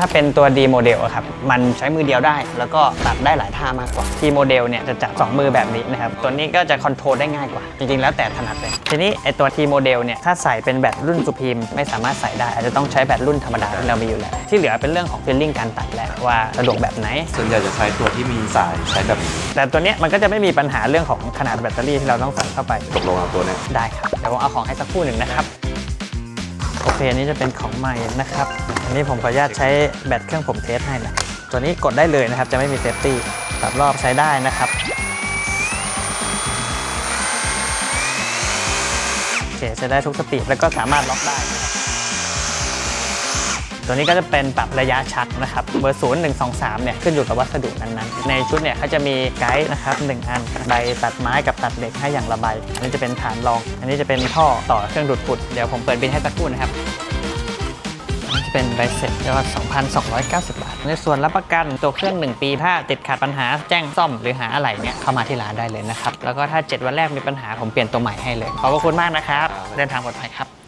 ถ้าเป็นตัว D โมเดลครับ มันใช้มือเดียวได้ แล้วก็ตัดได้หลายท่ามากกว่า T โมเดลเนี่ยจะจับ 2 มือแบบนี้นะครับ ตัวนี้ก็จะคอนโทรลได้ง่ายกว่า จริงๆ แล้วแต่ถนัดเลย ทีนี้ไอตัว T โมเดลเนี่ย ถ้าใส่เป็นแบตรุ่นสุพีมไม่สามารถใส่ได้ อาจจะต้องใช้แบตรุ่นธรรมดาที่เรามีอยู่แล้ว ที่เหลือเป็นเรื่องของฟีลลิ่งการตัดแหละว่าสะดวกแบบไหน ส่วนใหญ่จะใช้ตัวที่มีสายใช้แบบนี้แต่ตัวเนี้ยมันก็จะไม่มีปัญหาเรื่องของขนาดแบตเตอรี่ที่เราต้องใส่เข้าไปตกลงเอาตัวเนี้ยได้ครับเดี๋ยวผมเอาของให้สักครู่หนึ่งนะครับโอ เคอันนี้จะเป็นของใหม่นะครับ อันนี้ผมขออนุญาตใช้แบตเครื่องผมเทสให้นะ ตัวนี้กดได้เลยนะครับ จะไม่มีเซฟตี้ตัดรอบใช้ได้นะครับโอเคใช้ได้ทุกสปีดแล้วก็สามารถล็อกได้ ตัวนี้ก็จะเป็นปรับระยะชักนะครับ เบอร์ 0 1 2 3 เนี่ยขึ้นอยู่กับวัสดุนั้นๆ ในชุดเนี่ยเขาจะมีไกด์นะครับ1อันใบตัดไม้กับตัดเหล็กให้อย่างละใบ อันนี้จะเป็นฐานรอง อันนี้จะเป็นท่อต่อเครื่องดูดฝุ่น เดี๋ยวผมเปิดบินให้สักครู่นะครับอันนี้จะเป็นใบเสร็จยอด2,290 บาท ในส่วนรับประกันตัวเครื่อง 1 ปี ถ้าติดขัดปัญหาแจ้งซ่อมหรือหาอะไรเนี่ยเข้ามาที่ร้านได้เลยนะครับ แล้วก็ถ้า 7 วันแรกมีปัญหาผมเปลี่ยนตัวใหม่ให้เลย ขอบพระคุณมากนะครับ เดินทางปลอดภัยครับ